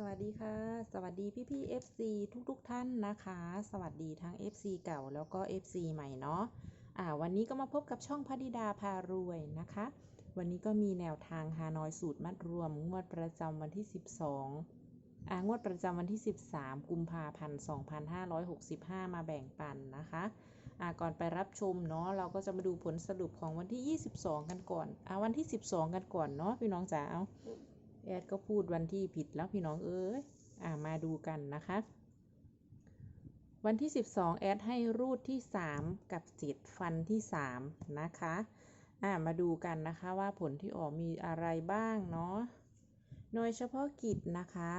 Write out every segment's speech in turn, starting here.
สวัสดีค่ะ สวัสดีพี่พี่ FC ทุกทุกท่านนะคะ สวัสดีทั้ง FC เก่าแล้วก็ FC ใหม่เนาะอ่าวันนี้ก็มาพบกับช่องพัดิดาพารวยนะคะ วันนี้ก็มีแนวทางฮานอยสูตรมัดรวม งวดประจำวันที่ 12อ่างวดประจำวันที่ 13 กุมภาพันธ์2565 มาแบ่งปันนะคะอ่าก่อนไปรับชมเนาะเราก็จะมาดูผลสรุปของวันที่ 22 กันก่อนอ่าวันที่ 12 กันก่อนเนาะพี่น้องจ๋าเอา แอดก็พูดวันที่ผิดแล้วพี่น้องเอ้ยอ่ามาดูกันนะคะ วันที่ 12 แอดให้รูดที่ 3 กับ7ฟันที่ 3 นะคะอ่ามาดูกันนะคะว่าผลที่ออกมีอะไรบ้างเนาะโดยเฉพาะกิจนะคะ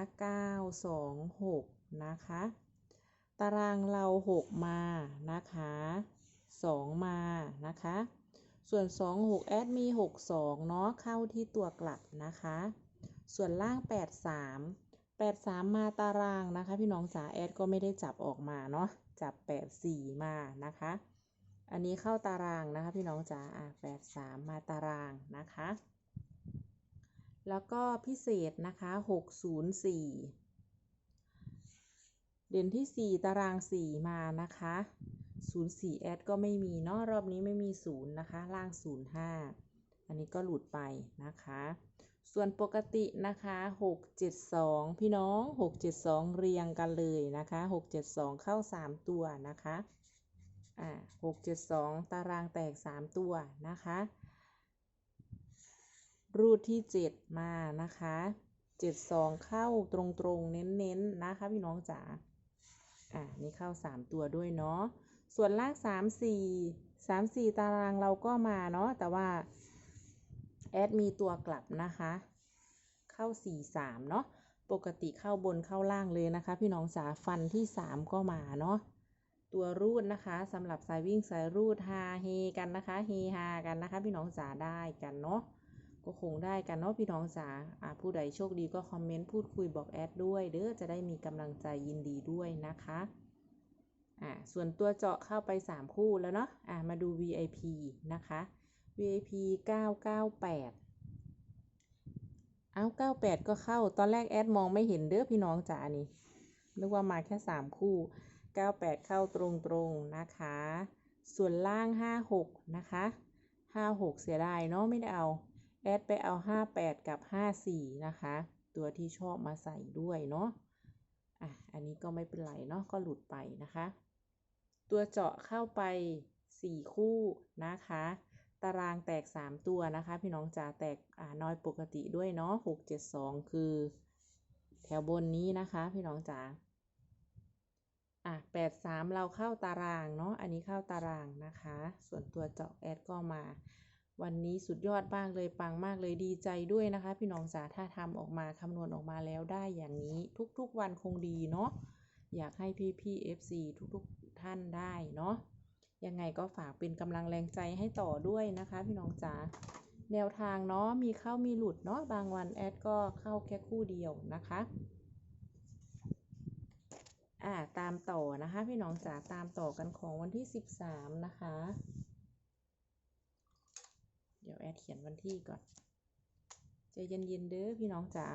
9 2 6 นะคะ ตารางเรา 6 มานะคะ 2 มานะคะ ส่วน 2 6 แอดมี 6 2 เนาะเข้าที่ตัวกลับนะคะ ส่วนล่าง 83 83 มาตารางนะคะ พี่น้องจ๋าแอดก็ไม่ได้จับออกมาเนาะจับ 84 มานะคะ อันนี้เข้าตารางนะคะพี่น้องจ๋าอะ83 มาตารางนะคะ แล้วก็พิเศษนะคะ 604 เด่นที่ 4 ตาราง 4 มานะคะ04แอดก็ไม่มีเนาะรอบนี้ไม่มี 0 นะคะ ล่าง 05 อันนี้ก็หลุดไปนะคะ ส่วนปกตินะคะ 672 พี่น้อง 672 เรียงกันเลยนะคะ 672 เข้า 3 ตัวนะคะ อ่า 672 ตารางแตก 3 ตัวนะคะ รูดที่ 7 มานะคะ 72 เข้าตรงๆ เน้นๆ นะคะพี่น้องจ๋า อ่า นี่เข้า 3 ตัวด้วยเนาะ ส่วนล่าง3 4 3 4 ตารางเราก็มาเนาะ แต่ว่า แอดมีตัวกลับนะคะ เข้า 4 3 เนาะปกติเข้าบนเข้าล่างเลยนะคะ พี่น้องจ๋าฟันที่ 3 ก็มาเนาะตัวรูดนะคะสำหรับสายวิ่งสายรูดฮาเฮกันนะคะเฮฮากันนะคะ พี่น้องจ๋าได้กันเนาะก็คงได้กันเนาะพี่น้องจ๋าอ่าผู้ใดโชคดีก็คอมเมนต์พูดคุยบอกแอดด้วยเด้อจะได้มีกำลังใจยินดีด้วยนะคะอ่าส่วนตัวเจาะเข้าไป 3 คู่แล้วเนาะอ่ามาดู VIP นะคะ VIP 998 เอา 98 ก็เข้า ตอนแรกแอดมองไม่เห็นเด้อพี่น้องจ๋านี่นึกว่ามาแค่ 3 คู่ 98 เข้าตรงๆ นะคะ ส่วนล่าง 56 นะคะ 56 เสียดายเนาะไม่ได้เอา แอดไปเอา 58 กับ 54 นะคะ ตัวที่ชอบมาใส่ด้วยเนาะ อะ อันนี้ก็ไม่เป็นไรเนาะ ก็หลุดไปนะคะ ตัวเจาะเข้าไป 4 คู่นะคะ ตารางแตก 3 ตัวนะคะ พี่น้องจ๋าแตกน้อยปกติด้วยเนาะ672 คือ แถวบนนี้นะคะ พี่น้องจ๋าอะ83 เราเข้าตารางเนาะอันนี้เข้าตารางนะคะ ส่วนตัวเจาะแอดก็มา วันนี้สุดยอดมากเลยปังมากเลยดีใจด้วยนะคะ พี่น้องจ๋าถ้าทำออกมาคำนวณออกมาแล้วได้อย่างนี้ทุกๆวันคงดีเนาะอยากให้พี่พี่ FC ทุกๆท่านได้เนาะ ยังไงก็ฝากเป็นกำลังแรงใจให้ต่อด้วยนะคะ พี่น้องจ๋าแนวทางเนาะมีเข้ามีหลุดเนาะบางวันแอดก็เข้าแค่คู่เดียวนะคะอ่าตามต่อนะคะ พี่น้องจ๋าตามต่อกันของวันที่ 13 นะคะ เดี๋ยวแอดเขียนวันที่ก่อนใจเย็นๆเด้อพี่น้องจ๋า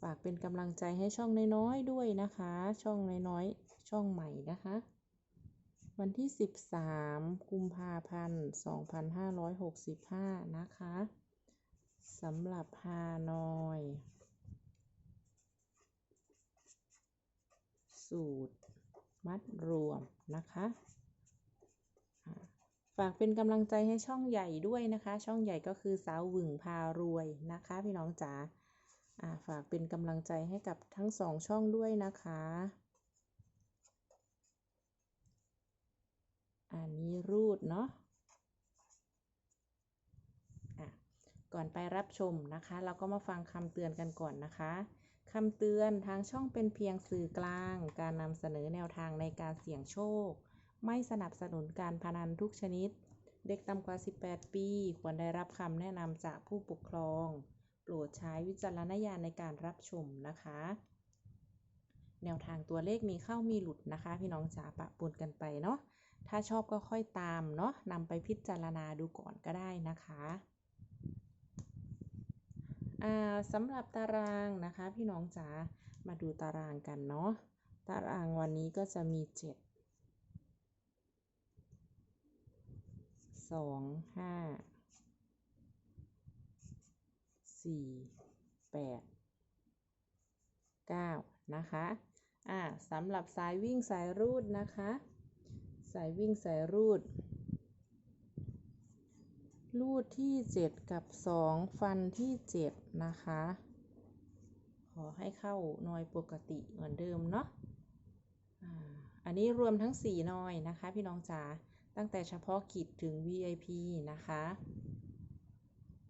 ฝากเป็นกำลังใจให้ช่องน้อยๆด้วยนะคะ ช่องน้อยๆช่องใหม่นะคะ วันที่ 13 กุมภาพันธ์ 2565 นะคะสำหรับฮานอย สูตร มัดรวมนะคะ ฝากเป็นกำลังใจให้ช่องใหญ่ด้วยนะคะ ช่องใหญ่ก็คือสาวหวึงพารวยนะคะ พี่น้องจ๋าฝากเป็นกำลังใจให้กับทั้งสองช่องด้วยนะคะ อันนี้รูดเนาะอะก่อนไปรับชมนะคะ เราก็มาฟังคำเตือนกันก่อนนะคะคำเตือนทางช่องเป็นเพียงสื่อกลาง การนำเสนอแนวทางในการเสี่ยงโชค ไม่สนับสนุนการพนันทุกชนิด เด็กต่ำกว่า 18 ปี ควรได้รับคำแนะนำจากผู้ปกครอง โปรดใช้วิจารณญาณในการรับชมนะคะ แนวทางตัวเลขมีเข้ามีหลุดนะคะ พี่น้องจ๋าปะปนกันไปเนาะ ถ้าชอบก็ค่อยตามเนาะนำไปพิจารณาดูก่อนก็ได้นะคะอ่าสำหรับตารางนะคะ พี่น้องจ๋ามาดูตารางกันเนาะตารางวันนี้ก็จะมีเจ็ดสองห้าสี่แปดเก้านะคะ อ่าสำหรับสายวิ่งสายรูดนะคะ สายวิ่งสายรูด รูดที่ 7 กับ 2 ฟันที่ 7 นะคะ ขอให้เข้าหน่วยปกติเหมือนเดิมเนาะอันนี้รวมทั้ง4หน่อยนะคะ พี่น้องจ๋าตั้งแต่เฉพาะกิจถึง VIP นะคะ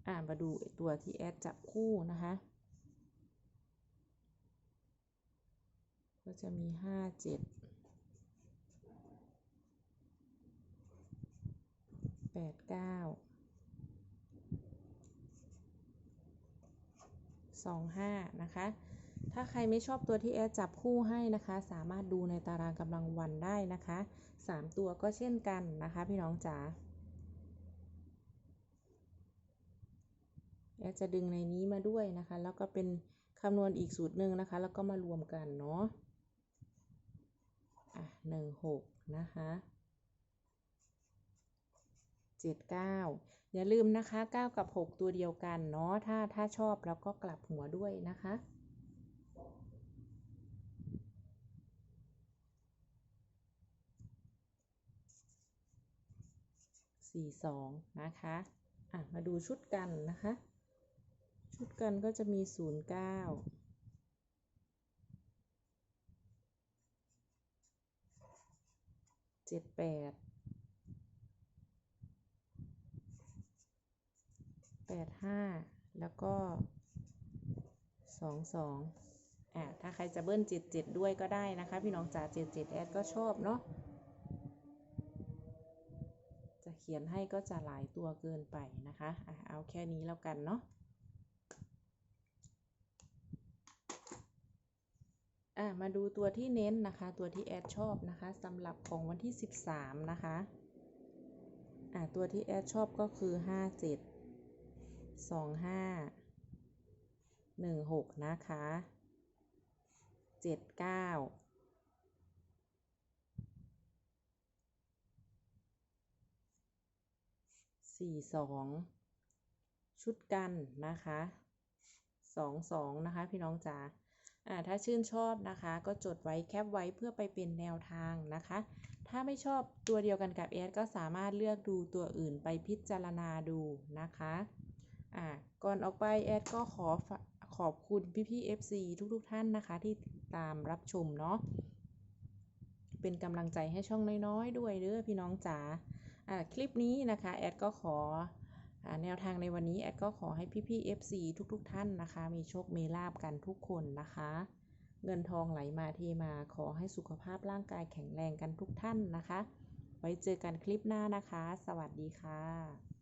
อ่ามาดูตัวที่แอดจับคู่นะคะ ก็จะมี 5 7 8 9 25นะคะ ถ้าใครไม่ชอบตัวที่แอดจับคู่ให้นะคะ สามารถดูในตารางกำลังวันได้นะคะ3ตัวก็เช่นกันนะคะ พี่น้องจ๋าแอดจะดึงในนี้มาด้วยนะคะ แล้วก็เป็นคำนวณอีกสูตรหนึ่งนะคะ แล้วก็มารวมกันเนาะอะหนึ่งหกนะคะ เจ็ดเก้าอย่าลืมนะคะเก้ากับหกตัวเดียวกันเนาะถ้าถ้าชอบแล้วก็กลับหัวด้วยนะคะสี่สองนะคะอะมาดูชุดกันนะคะ ชุดกันก็จะมีศูนย์เก้าเจ็ดแปดแป ดห้าแล้วก็สองสองอะถ้าใครจะเบิ้ลเจ็ดเจ็ดด้วยก็ได้นะคะ พี่น้องจ๋าเจ็ดเจ็ดแอดก็ชอบเนาะจะเขียนให้ก็จะหลายตัวเกินไปนะคะอะเอาแค่นี้แล้วกันเนาะอะมาดูตัวที่เน้นนะคะ ตัวที่แอดชอบนะคะสำหรับของวันที่ 13 นะคะอะตัวที่แอดชอบก็คือ 57 25 16นะคะ79 42ชุดกันนะคะ22นะคะพี่น้องจ๋าอ่าถ้าชื่นชอบนะคะก็จดไว้แคปไว้เพื่อไปเป็นแนวทางนะคะ ถ้าไม่ชอบตัวเดียวกันกับแอดก็สามารถเลือกดูตัวอื่นไปพิจารณาดูนะคะ อ่าก่อนออกไปแอดก็ขอขอบคุณพี่ๆ FC ทุกๆท่านนะคะ ที่ตามรับชมเนาะเป็นกำลังใจให้ช่องน้อยๆ ด้วยเด้อพี่น้องจ๋าอ่าคลิปนี้นะคะแอดก็ขอแนวทางในวันนี้แอดก็ขอให้พี่ๆ FC ทุกๆ ท่านนะคะ มีโชคมีลาบกันทุกคนนะคะ เงินทองไหลมาเทมาขอให้สุขภาพร่างกายแข็งแรงกันทุกท่านนะคะ ไว้เจอกันคลิปหน้านะคะ สวัสดีค่ะ